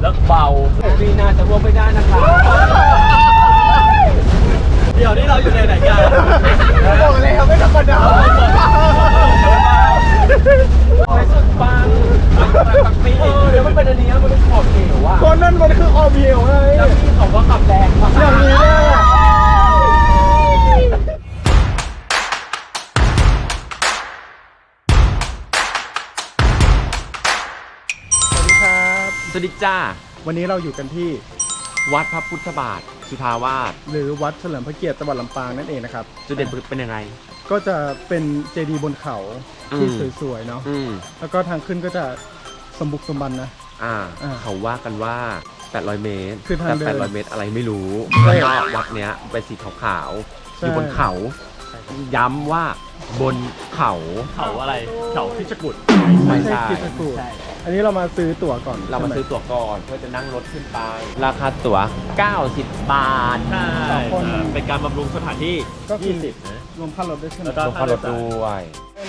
แล้วเบาปีหน้าจะร่วมไม่ได้นะครับเดี๋ยวนี้เราอยู่ในไหนกันบอกแล้วไม่ธรรมดา วัสดีจ้า วันนี้เราอยู่กันที่วัดพระพุทธบาท สุทาวาสหรือวัดเฉลิมพระเกียรติจังหวัดลำปางนั่นเองนะครับจุดเด่นเป็นยังไง ก็จะเป็นเจดีย์บนเขาที่อืมสวยๆเนาะอืมแล้วก็ทางขึ้นก็จะสมบุกสมบันนะ อ่า อ่าเขาว่ากันว่า 800 เมตรคือทางเดินแต่800 เมตรอะไรไม่รู้ใช่แล้วก็วัดเนี้ยเป็นสีขาวๆ ใช่ อยู่บนเขา ย้ำว่าบนเขา เขาอะไร เขาพิชกุดไม่ใช่ คิดสกู อันนี้เรามาซื้อตั๋วก่อนเรามาใช่ไหซื้อตั๋วก่อนเพื่อจะนั่งรถขึ้นไป ราคาตั๋ว 90 บาทใช่สองคนอ่าเป็นการบำรุงสถานที่ ก็คือ20นะรวมค่ารถด้วยใช่ไหมแล้วก็ลงค่ารถด้วย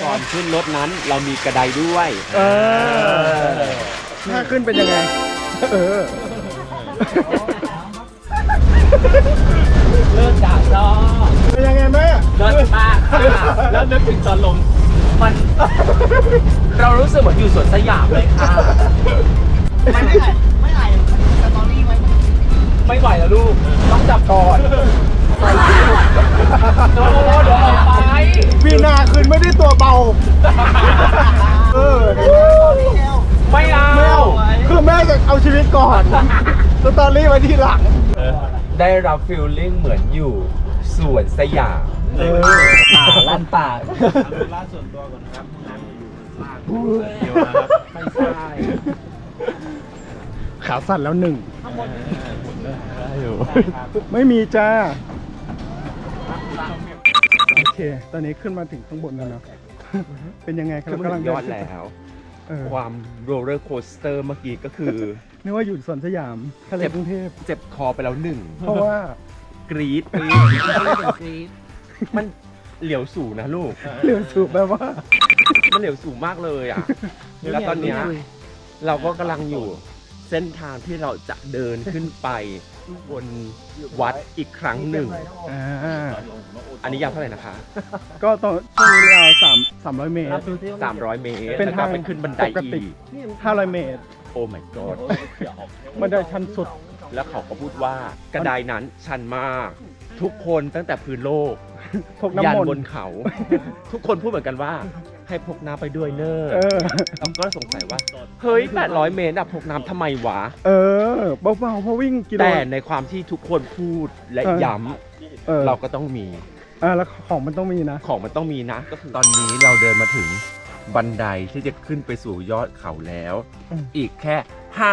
ก่อนขึ้นรถนั้นเรามีกระไดด้วยเออถ้าขึ้นเป็นยังไง เออเลิกด่าจอเป็นยังไงแม่เลิศมากค่ะแล้วนึกถึงตอนลง มัน เรารู้สึกเหมือนอยู่สวนสยามเลยค่ะไม่ไม่ถ่ายไม่ถ่ายสตอรี่ไว้ไม่ไหวแล้วลูก ต้องจับก่อนโน้เดี๋ยวออกไปวีนาคืนไม่ได้ตัวเบา เออ ไม่เอาไม่เอาคือแม่จะเอาชีวิตก่อนสตอรี่ไว้ทีหลัง ได้รับฟิลลิ่งเหมือนอยู่สวนสยาม เออป่าลั่นป่าล่าส่วนตัวก่อนครับน้ำอยู่เดี๋ยวนะครับไม่ใช่ขาสั่นแล้วหนึ่งอยู่ไม่มีจ้า โอเค ตอนนี้ขึ้นมาถึงข้างบนแล้วเนาะ เป็นยังไงครับคือมันกำลังยเดิอดนแล้ว เออความโรลเลอร์โคสเตอร์เมื่อกี้ก็คือ นึกว่าอยู่สวนสยามทะเลเจ็บกรุงเทพ เจ็บคอไปแล้วหนึ่งเพราะว่า กรี๊ด มันเหลียวสูงนะลูกเรื่องสูบแบบว่า มันเหลียวสูงมากเลยอะ แล้วตอนเนี้ยเราก็กำลังอยู่เส้นทางที่เราจะเดินขึ้นไปบนวัดอีกครั้งหนึ่ง อ่าอันนี้ยาวเท่าไหร่นะคะ ก็ตอนช่วงนี้ยาวสามสามร้อยเมตร 300 เมตรเป็นแล้วก็ทางเป็นขึ้นบันไดปกติ อีกห้าร้อยเมตร โอ้ my god บันไดชันสุด แล้วเขาก็พูดว่ากระไดนั้นชันมาก ทุกคนตั้งแต่พื้นโลก พกยัน้ำมนบนต์เขา ทุกคนพูดเหมือนกันว่า ให้พกน้ำไปด้วยเนอะเออ เราก็สงสัยว่า เฮ้ย 800 เมตรอะพกน้ำทำไมวะ เออเบาๆเพราะวิ่งกิโลแต่ในความที่ทุกคนพูดและเออย้เออำเราก็ต้องมีอ่าแล้วของมันต้องมีนะ ของมันต้องมีนะ ก็คือตอนนี้เราเดินมาถึงบันไดที่จะขึ้นไปสู่ยอดเขาแล้ว อืม อีกแค่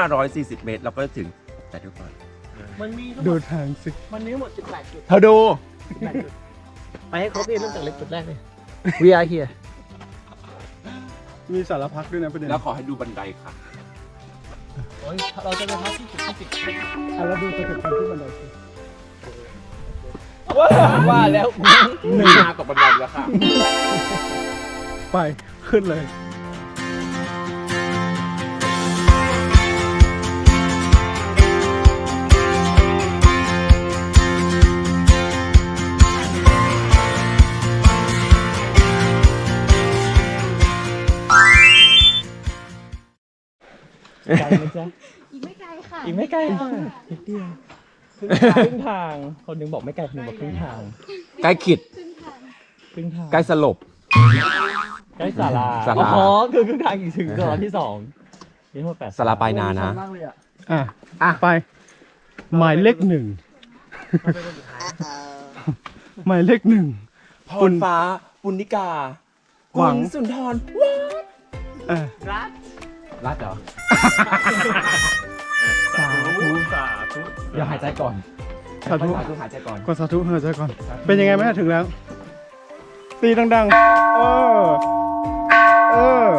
540 เมตร เราก็จะถึงแต่ทุกคนมันมีทั้งหมดูดทางสิมันมีทั้งหมด 18 จุดเธอดู 18จุด ไปให้ครบเลยเริ่มจากเล็กจุดแรกเลย We are here มีสารพัดด้วยนะประเด็นแล้วขอให้ดูบันไดค่ะ โอ้ยเราจะไปพักที่จุดที่สิบอะแล้วดูสเต็ปการขึ้นบันไดสิว่าแล้วหนึ่งมากับบันไดแล้วค่ะ ไปขึ้นเลย ไกลไหมจ๊ะอีกไม่ไกลค่ะอีกไม่ไกลค่ะนิดเดียวครึ่งทาง คนหนึงบอกไม่ไกลคนหนึงบอกครึ่งทางใกล้ขิดครึ่งทางใกล้สลบ ใกล้ศาลาศาลา อ๋อคือครึ่งทางอีกถึงศาลาที่สองนี่ทั้งหมดแปดสลาไปนานะ อะอะ ไป หมายเลขหนึ่งหมายเลขหนึ่ง พรฟ้า ปุณณิกา หวังคุณสุนทร เออรั ดเหรอ สาธุ สาธุเดี๋ยวหายใจก่อนสาธุสาธุหายใจก่อน ก่อนสาธุเฮ้ยใจก่อน เป็นยังไงแม่ถึงแล้ว ตีดังๆ เออ เออ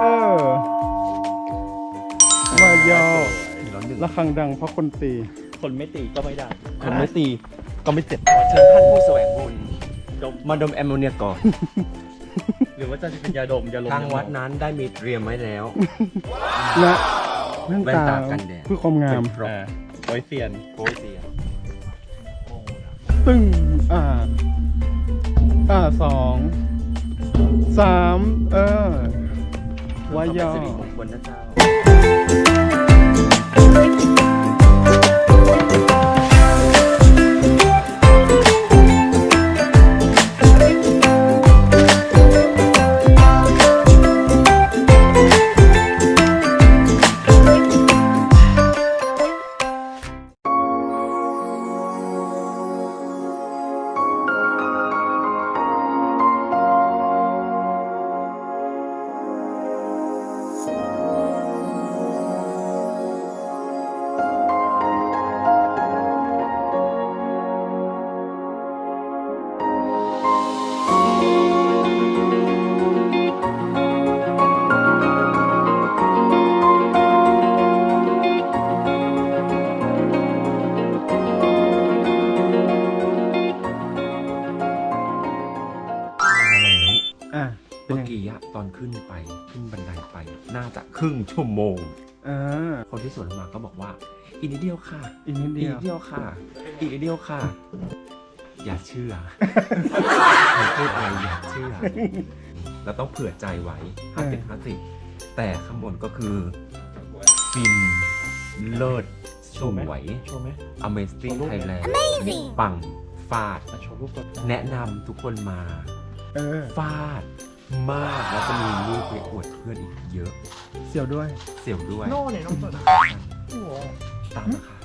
เออ มายอถึงแล้วหนึ่งระฆังดังเพราะคนตี คนไม่ตีก็ไม่ได้คนไม่ตีก็ไม่เจ็บเชิญท่านผู้แสวงบุญ ดม มาดมแอมโมเนียก่อน หรือว่าจะเป็นยาดมยาลมทางยาหมอวัดนั้นได้มีเตรียมไว้แล้วนะแว่นแว่นตาตากันแดด เพื่อความงามเป็นพร็อพอ่าโอยเซียน โอ้ยเสียตึ้งอ่า อ่าสองสามเออวายอสิริมงคลนะเจ้า ครึ่งชั่วโมงอ่าคนที่สวนลงมาก็บอกว่า อีกนิดเดียวค่ะ อีกนิดอีเดีกยวนิดเดียวค่ะ อีกนิดเดียวค่ะ อย่าเชื่อใครพูดอะไรอย่าเชื่อ เราต้องเผื่อใจไว้ห้าสิบห้าสิบแต่ข้างบนก็คือฟินเลิศสโชว์ไหมวย โชว์ไหม Amazing Thailand ปังฟาดอะโชว์รูปก่อน แนะนำทุกคนมา เออ ฟาด มากแล้วจะมีรูปไปอวดเพื่อนอีกเยอะเสี่ยวด้วย เสี่ยวด้วยโน่เนี่ยน้องสดตามมาค่ะ